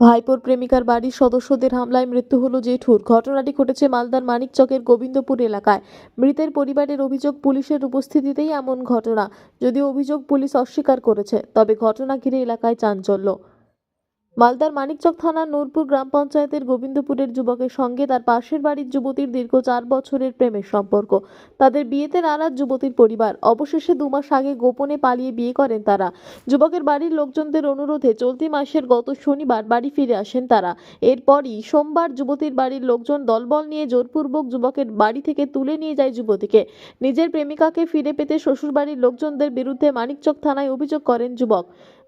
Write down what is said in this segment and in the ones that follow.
ভাইপোর প্রেমিকার বাড়ির সদস্যদের হামলায় মৃত্যু হল জেঠুর। ঘটনাটি ঘটেছে মালদার মানিকচকের গোবিন্দপুর এলাকায়। মৃতের পরিবারের অভিযোগ পুলিশের উপস্থিতিতেই এমন ঘটনা, যদিও অভিযোগ পুলিশ অস্বীকার করেছে, তবে ঘটনা ঘিরে এলাকায় চাঞ্চল্য। মালদার মানিকচক থানার নূরপুর গ্রাম পঞ্চায়েতের গোবিন্দপুরের যুবকের সঙ্গে তার পাশের বাড়ির যুবতীর দীর্ঘ চার বছরের প্রেমের সম্পর্ক। তাদের বিয়েতে নারাজ যুবতীর পরিবার। অবশেষে দু মাস আগে গোপনে পালিয়ে বিয়ে করেন তারা। যুবকের বাড়ির লোকজনদের অনুরোধে চলতি মাসের গত শনিবার বাড়ি ফিরে আসেন তারা। এরপরই সোমবার যুবতীর বাড়ির লোকজন দলবল নিয়ে জোরপূর্বক যুবকের বাড়ি থেকে তুলে নিয়ে যায় যুবতীকে। নিজের প্রেমিকাকে ফিরে পেতে শ্বশুরবাড়ির লোকজনদের বিরুদ্ধে মানিকচক থানায় অভিযোগ করেন যুবক।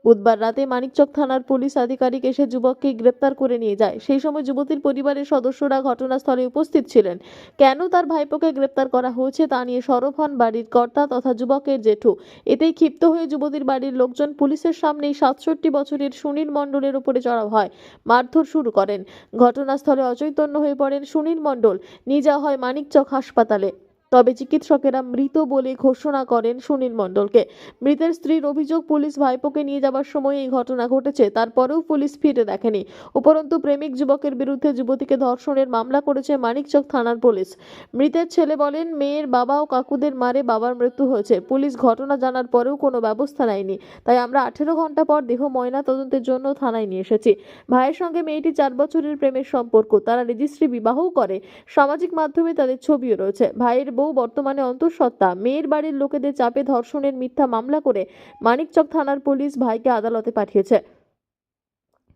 বুধবার রাতে মানিকচক থানার পুলিশ আধিকারিক এসে যুবককে গ্রেপ্তার করে নিয়ে যায়। সেই সময় যুবতীর পরিবারের সদস্যরা ঘটনাস্থলে উপস্থিত ছিলেন। কেন তার ভাইপোকে গ্রেপ্তার করা হয়েছে তা নিয়ে সরব হন বাড়ির কর্তা তথা যুবকের জেঠু। এতেই ক্ষিপ্ত হয়ে যুবতীর বাড়ির লোকজন পুলিশের সামনেই সাতষট্টি বছরের সুনীল মণ্ডলের উপরে চড়াও হয়, মারধর শুরু করেন। ঘটনাস্থলে অচৈতন্য হয়ে পড়েন সুনীল মণ্ডল। নিয়ে যাওয়া হয় মানিকচক হাসপাতালে। তবে চিকিৎসকেরা মৃত বলে ঘোষণা করেন সুনীল মণ্ডলকে। মৃতের স্ত্রীর অভিযোগ, পুলিশ ভাইপোকে নিয়ে যাবার সময় এই ঘটনা ঘটেছে, তারপরেও পুলিশ ফিরে দেখেনি। উপরন্তু প্রেমিক যুবকের বিরুদ্ধে যুবতীকে ধর্ষণের মামলা করেছে মানিকচক থানার পুলিশ। মৃতের ছেলে বলেন, মেয়ের বাবা ও কাকুদের মারে বাবার মৃত্যু হয়েছে। পুলিশ ঘটনা জানার পরেও কোনো ব্যবস্থা নেয়নি। তাই আমরা আঠেরো ঘণ্টা পর দেহ ময়না তদন্তের জন্য থানায় নিয়ে এসেছি। ভাইয়ের সঙ্গে মেয়েটি চার বছরের প্রেমের সম্পর্ক। তারা রেজিস্ট্রি বিবাহও করে। সামাজিক মাধ্যমে তাদের ছবিও রয়েছে। ভাইয়ের বউ বর্তমানে অন্তঃসত্ত্বা। মেয়ের বাড়ির লোকেদের চাপে ধর্ষণের মিথ্যা মামলা করে মানিকচক থানার পুলিশ ভাইকে আদালতে পাঠিয়েছে।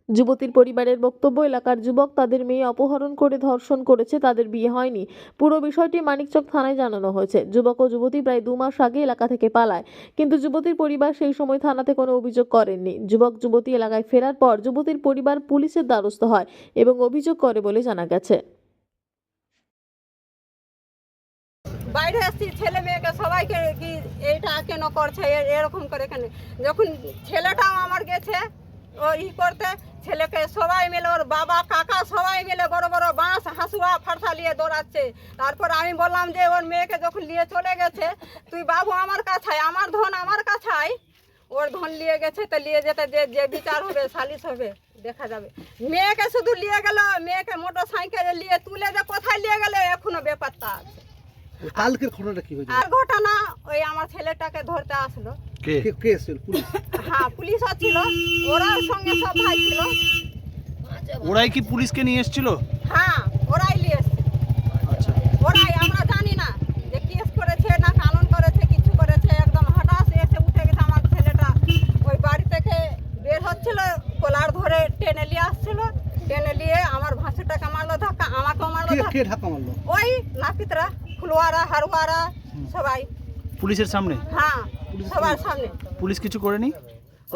যুবতীর পরিবারের বক্তব্য, এলাকার যুবক তাদের মেয়ে অপহরণ করে ধর্ষণ করেছে, তাদের বিয়ে হয়নি। পুরো বিষয়টি মানিকচক থানায় জানানো হয়েছে। যুবক ও যুবতী প্রায় দু মাস আগে এলাকা থেকে পালায়, কিন্তু যুবতীর পরিবার সেই সময় থানাতে কোনো অভিযোগ করেননি। যুবক যুবতী এলাকায় ফেরার পর যুবতীর পরিবার পুলিশের দ্বারস্থ হয় এবং অভিযোগ করে বলে জানা গেছে। বাইরে আসছি, ছেলে মেয়েকে সবাইকে কি এইটা কেন করছে? এরকম করে কেন? যখন ছেলেটাও আমার গেছে, ও ই করতে, ছেলেকে সবাই মিলে, ওর বাবা, কাকা সবাই মিলে বড় বড় বাঁশ, হাসুয়া ফারসা নিয়ে দৌড়াচ্ছে। তারপর আমি বললাম যে, ওর মেয়েকে যখন নিয়ে চলে গেছে, তুই বাবু আমার কাছে আমার ধন আমার কাছে। ওর ধন নিয়ে গেছে, তো নিয়ে যেতে যে যে বিচার হবে, সালিশ হবে, দেখা যাবে। মেয়েকে শুধু নিয়ে গেল, মেয়েকে মোটর সাইকেলে নিয়ে তুলে যে কোথায় নিয়ে গেলে, এখনও ব্যাপারটা আছে। কালকের ঘটনাটা কি হয়েছে? আর ঘটনা ওই আমার ছেলেটাকে ধরতে আসলো। কে? কে এসেছিল? পুলিশ? হ্যাঁ পুলিশও ছিল ওরাও সঙ্গে সব ভাই ছিল। ওরাই কি পুলিশকে নিয়ে এসেছিল? হ্যাঁ ওরাই নিয়ে এসছে আচ্ছা। ওরাই আমরা জানি না যে কেস করেছে না কানুন করেছে কিছু করেছে। একদম হঠাৎ এসে উঠে গেছে আমার ছেলেটা। ওই বাড়ি থেকে বের হচ্ছিল কোলার ধরে টেনে নিয়ে আসছিল। টেনে নিয়ে আমার ভাসুরটাকে মারলো ধাক্কা আমাকেও মারলো ধাক্কা। কে ঢাকা মারলো? ওই নাপিতরা। ফুলওয়ারা হারুয়ারা সবাই। পুলিশের সামনে? হ্যাঁ সবার সামনে। পুলিশ কিছু করেনি?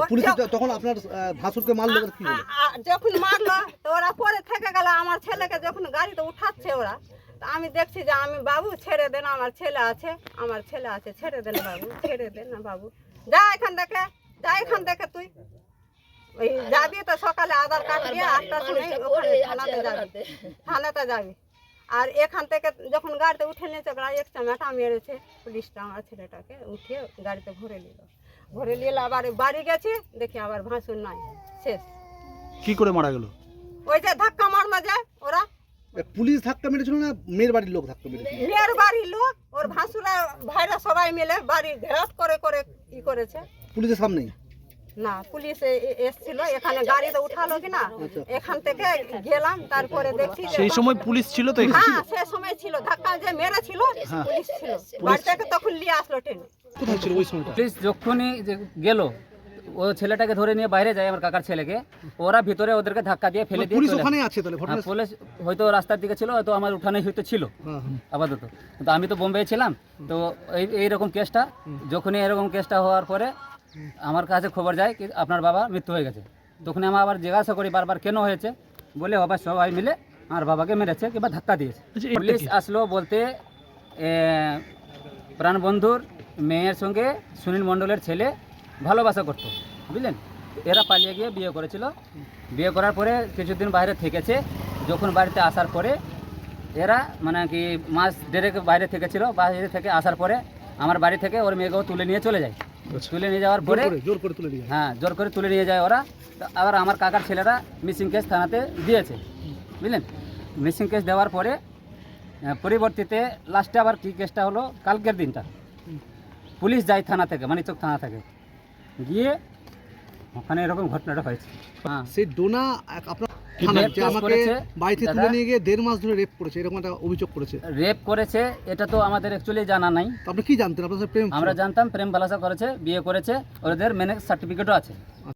পুলিশ তখন আপনার ভাসুরকে মারলো কি হলো? আ- আ- যখন মারলো তো ওরা পরে থেকে গেল আমার ছেলেকে যখন গাড়িতে উঠাচ্ছে ওরা তো আমি দেখছি যে আমি বাবু ছেড়ে দেন আমার ছেলে আছে আমার ছেলে আছে ছেড়ে দেন বাবু ছেড়ে দেন না বাবু। যা এখান থেকে যা এখান থেকে তুই। ওই যাবি তো সকালে আধার কার্ড দিয়ে আটটার সময় ওখানে থানাতে যাবি। থানাতে যাবি। আর এখান থেকে যখন গাড়িতে উঠে নিয়েছে গাড়ি একটা মেটা মেরেছে পুলিশটা আমার ছেলেটাকে উঠিয়ে গাড়িতে ভরে নিল। ভরে নিয়ে আবার বাড়ি গেছি দেখি আবার ভাসুর নাই শেষ। কি করে মারা গেল? ওই যে ধাক্কা মারলো যে ওরা। পুলিশ ধাক্কা মেরেছিল না মেয়ের বাড়ির লোক ধাক্কা মেরেছিল? মেয়ের বাড়ির লোক ওর ভাসুরা ভাইরা সবাই মিলে বাড়ি ঘেরাত করে করে ই করেছে। পুলিশের সামনেই? না পুলিশ এসছিল এখানে গাড়িতে উঠালো কি না এখান থেকে গেলাম তারপরে দেখছি সেই সময় পুলিশ ছিল তো হ্যাঁ সে সময় ছিল ধাক্কা যে মেরেছিল পুলিশ ছিল। বাড়ি থেকে তখন নিয়ে আসলো ট্রেনে। কোথায় ছিল ওই সময়টা? পুলিশ যখনই যে গেল ও ছেলেটাকে ধরে নিয়ে বাইরে যায় আমার কাকার ছেলেকে ওরা ভিতরে ওদেরকে ধাক্কা দিয়ে ফেলে দিয়ে পুলিশ চলে ওখানেই আছে তাহলে হ্যাঁ, ঘটনা পুলিশ হয়তো রাস্তার দিকে ছিল হয়তো আমার উঠানে হয়তো ছিল হ্যাঁ, হ্যাঁ। আপাতত। তো আমি তো বোম্বে ছিলাম তো এই এইরকম কেসটা যখনই এরকম কেসটা হওয়ার পরে আমার কাছে খবর যায় কি আপনার বাবা মৃত্যু হয়ে গেছে। তখন আমি আবার জিজ্ঞাসা করি বারবার কেন হয়েছে? বলে বাবা সবাই মিলে আমার বাবাকে মেরেছে কিংবা ধাক্কা দিয়েছে। পুলিশ আসলো বলতে প্রাণবন্ধুর মেয়ের সঙ্গে সুনীল মণ্ডলের ছেলে ভালোবাসা করতো। বুঝলেন? এরা পালিয়ে গিয়ে বিয়ে করেছিল। বিয়ে করার পরে কিছুদিন বাইরে থেকেছে। যখন বাড়িতে আসার পরে এরা মানে কি মাস দেড়েক বাইরে থেকেছিল বাইরে থেকে আসার পরে আমার বাড়ি থেকে ওর মেয়েকেও তুলে নিয়ে চলে যায়। আচ্ছা। তুলে নিয়ে যাওয়ার পরে জোর করে তুলে নিয়ে হ্যাঁ জোর করে তুলে নিয়ে যায় ওরা। আবার আমার কাকার ছেলেরা মিসিং কেস থানাতে দিয়েছে। বুঝলেন? মিসিং কেস দেওয়ার পরে পরিবর্তিতে লাস্টে আবার কী কেসটা হলো? কালকের দিনটা। পুলিশ যায় থানা থেকে মানিকচক থানা থেকে। গিয়ে ওখানে এরকম ঘটনাটা হয়েছে। হ্যাঁ। সেই ডোনা আপনার বাড়িতে তুলে নিয়ে গিয়ে দেড় মাস ধরে রেপ করেছে এরকম একটা অভিযোগ করেছে। রেপ করেছে এটা তো আমাদের অ্যাকচুয়ালি জানা নাই। আপনি কি জানতেন? আপনার প্রেম আমরা জানতাম প্রেম বালাসা করেছে বিয়ে করেছে ওদের মেনে সার্টিফিকেটও আছে।